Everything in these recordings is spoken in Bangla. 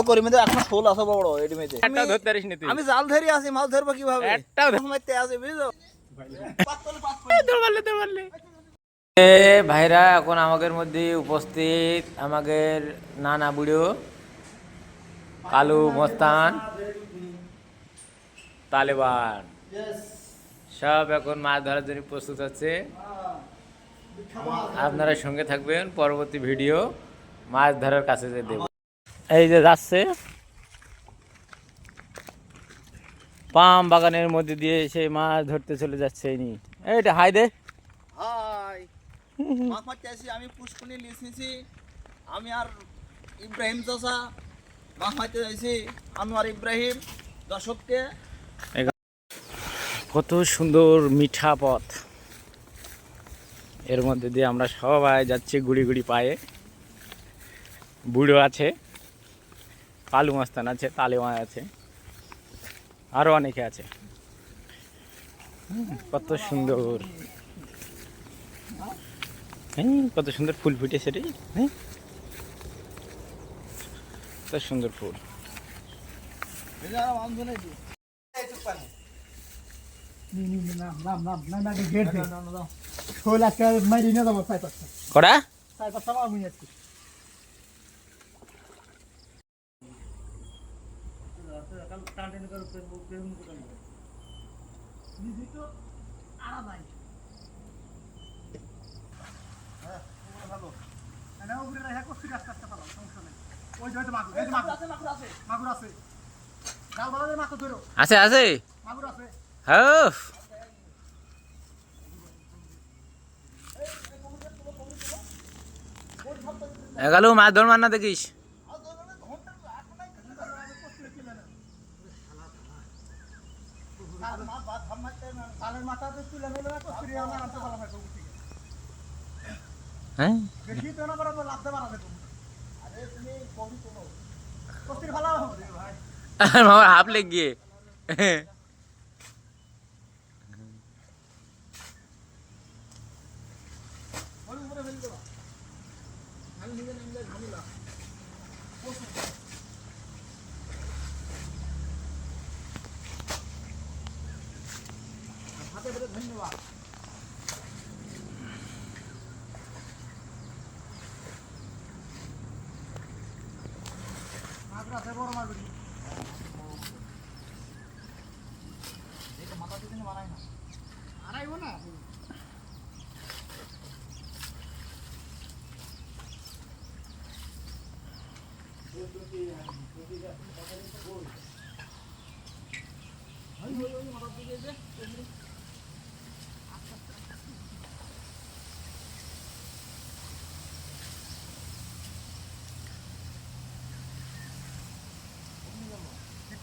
করি এখন শোল আছে বড় এটি মেয়েতে একটাও ধরতে পারিস নি তুই। আমি জাল ধরে আছি মাছ ধরবো কীভাবে? একটাও ধর- আছে বুঝছ দৌড় মারলে দৌড় মারলে। এ ভাইরা এখন আমাদের মধ্যে উপস্থিত আমাদের নানা বুড়ো কালু মস্তান তালেবান। সব এখন মাছ ধরার জন্য প্রস্তুত হচ্ছে আপনারা সঙ্গে থাকবেন পরবর্তী ভিডিও মাছ ধরার কাছে যে দেব। এই যে যাচ্ছে। পাম বাগানের মধ্যে দিয়ে সেই মাছ ধরতে চলে যাচ্ছে ইনি এইটা হাই দে। হাই। আমি পুষ্কুনি লিস নিছি আমি আর ইব্রাহিম চাষা মাছ মারতে যাইছি। আনোয়ার ইব্রাহিম দর্শককে। কত সুন্দর মিঠা পথ। এর মধ্যে দিয়ে আমরা সবাই যাচ্ছি গুড়ি গুড়ি পায়ে। বুড়ো আছে। কালু মাস্তান আছে তালেমা আছে আরও অনেকে আছে। কত সুন্দর। হ্যাঁ কত সুন্দর ফুল ফুটেছে রে হ্যাঁ কত সুন্দর ফুল। কটা আছে আছে হ্যাঁ এগালো মাছ ধর মার না দেখিস। হ্যাঁ? মামা হাফ লেগ গিয়ে มันลวก Ay, ay, ay, ay, ay, ay, ay, ay, ay,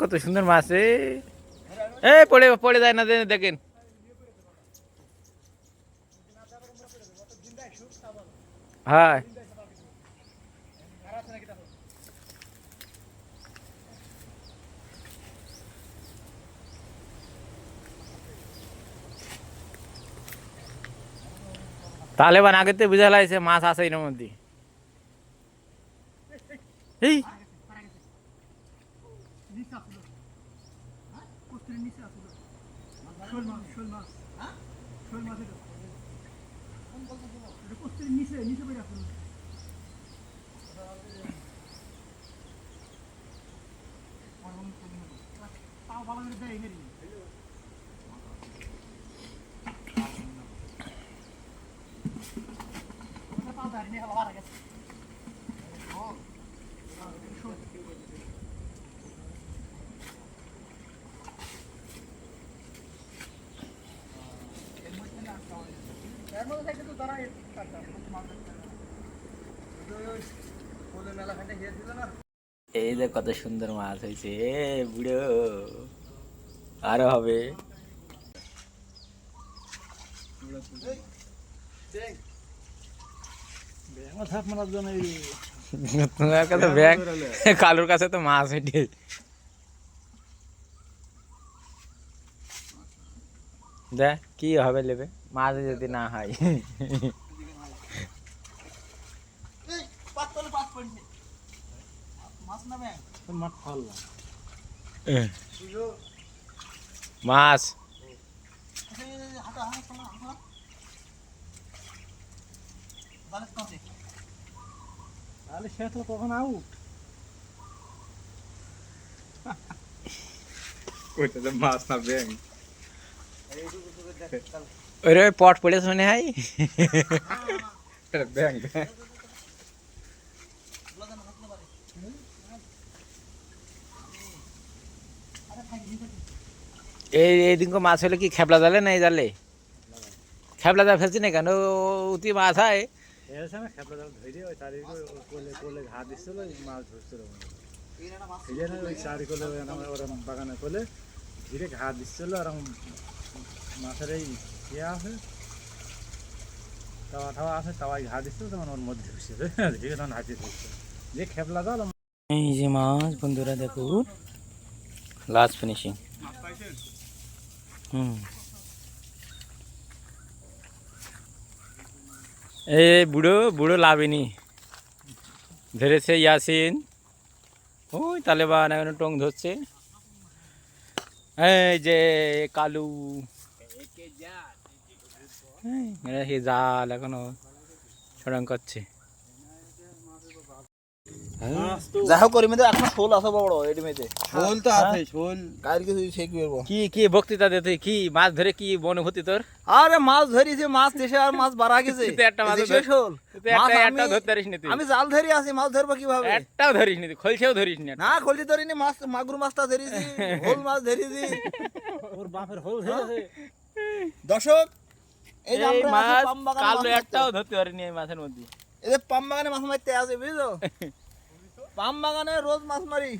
কত সুন্দর মাছ এ এই, পড়ে পড়ে যায় না দেখেন। হ্যাঁ। তালেবান আগেতে বুঝা লাগছে মাছ আছে এর মধ্যে। এই। নিচে আসলো হ্যাঁ কস্তুরের নিচে আসলো শোল মাছ শোল মাছ শোল মাছ এটা এটা কস্তুরের নিচে নিচে বেড়ে আসলো পাও বাবা দেয় হেরি পাও ধারিনি বাবার গেছে এই যে কত সুন্দর মাছ হয়েছে বুড়ো। আরও হবে। কাছে কালুর কাছে তো মাছ হেঁটে দেখ কি হবে নেবে মাছ যদি না হয় এই, পাত তলে পাত পড়ছে। মাছ না ব্যাং? মাছ এই, এই, এই, হাঁটা, হাঁটা, হাঁটা, হাঁটা। জানিস কাছে? তাহলে সে তো কখন আউট মাছ না ব্যাং ওরে পট পড়েছে মনে হয় ব্যাং ওগুলো যেন হাঁটতে পারে। এই এই দিনকে মাছ হলে কি খেপলা জালে না এই জালে খেপলা জাল ফেলছি না কেন উতি মাছ হয় এসে না খেপলা জাল ধরে ওই চারিদিকে কোলে কোলে ঘা দিচ্ছিল ওই মাছ ধরছিল এই না মাছ এই জন্য ওই চারি কোলে আমার ওরম বাগানে কোলে ধীরে ঘা দিচ্ছিল আর মাছের এই ইয়ে আছে। তাওয়া টাওয়া আছে তাওয়াই ঘা দিচ্ছিল তখন ওর মধ্যে ঢুকছে তখন যে খেপলা জাল এই যে মাছ বন্ধুরা দেখুন লাস্ট ফিনিশিং হুম। এই বুড়ো বুড়ো লাভিনি ধরেছে ইয়াসিন। ওই তালেবান এখন টং ধরছে। এই যে কালু। এই, এরা সেই জাল এখনও ছড়াং করছে। যাই হোক করি এখন শোল আছে বড় এটি শোল তো আছে শোল। কাল কিছু সে করব। কি কি বক্তৃতা দে তুই কি মাছ ধরে কি অনুভূতি তোর? আরে মাছ ধরিছে মাছ দেশে আর মাছ বাড়া গেছে। একটা শোল একটা আমি- ধরতে পারিস তুই। আমি জাল ধরি আছি মাছ ধরবো কীভাবে? একটাও ধরিস নি তুই খলছেও ধরিস নি না খলজি ধরিনি মাছ মাগুর মাছটা ধরেছি হোল মাছ ধরেছি। ওর বাপের হোল ধরেছে। দর্শক এই যে এই আমরা মাছ কালো একটাও ধরতে পারিনি এই মাছের মধ্যে। এই যে পাম বাগানে মাছ মারতে বুঝছ? পাম বাগানে রোজ মাছ মারি।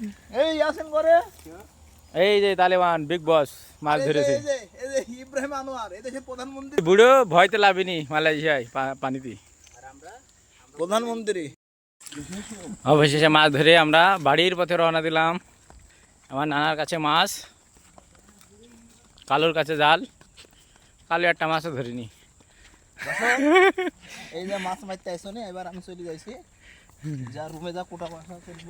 এই আসেন করে এই যে তালেবান বিগ বস মাছ এই যে- ধরেছে। এই যে ইব্রাহিম আনোয়ার এই দেশের প্রধানমন্ত্রী। বুড়ো ভয়তে লাভিনি মালয়েশিয়ায় পানিতে। প্রধানমন্ত্রী। অবশেষে মাছ ধরে আমরা বাড়ির পথে রওনা দিলাম। আমার নানার কাছে মাছ কালোর কাছে জাল। কালো একটা মাছও ধরিনি। এই যে মাছ মারতে আইসো নি, এবার আমি চলে যাইছি। যা রুমে যা কোটা মাছ করব।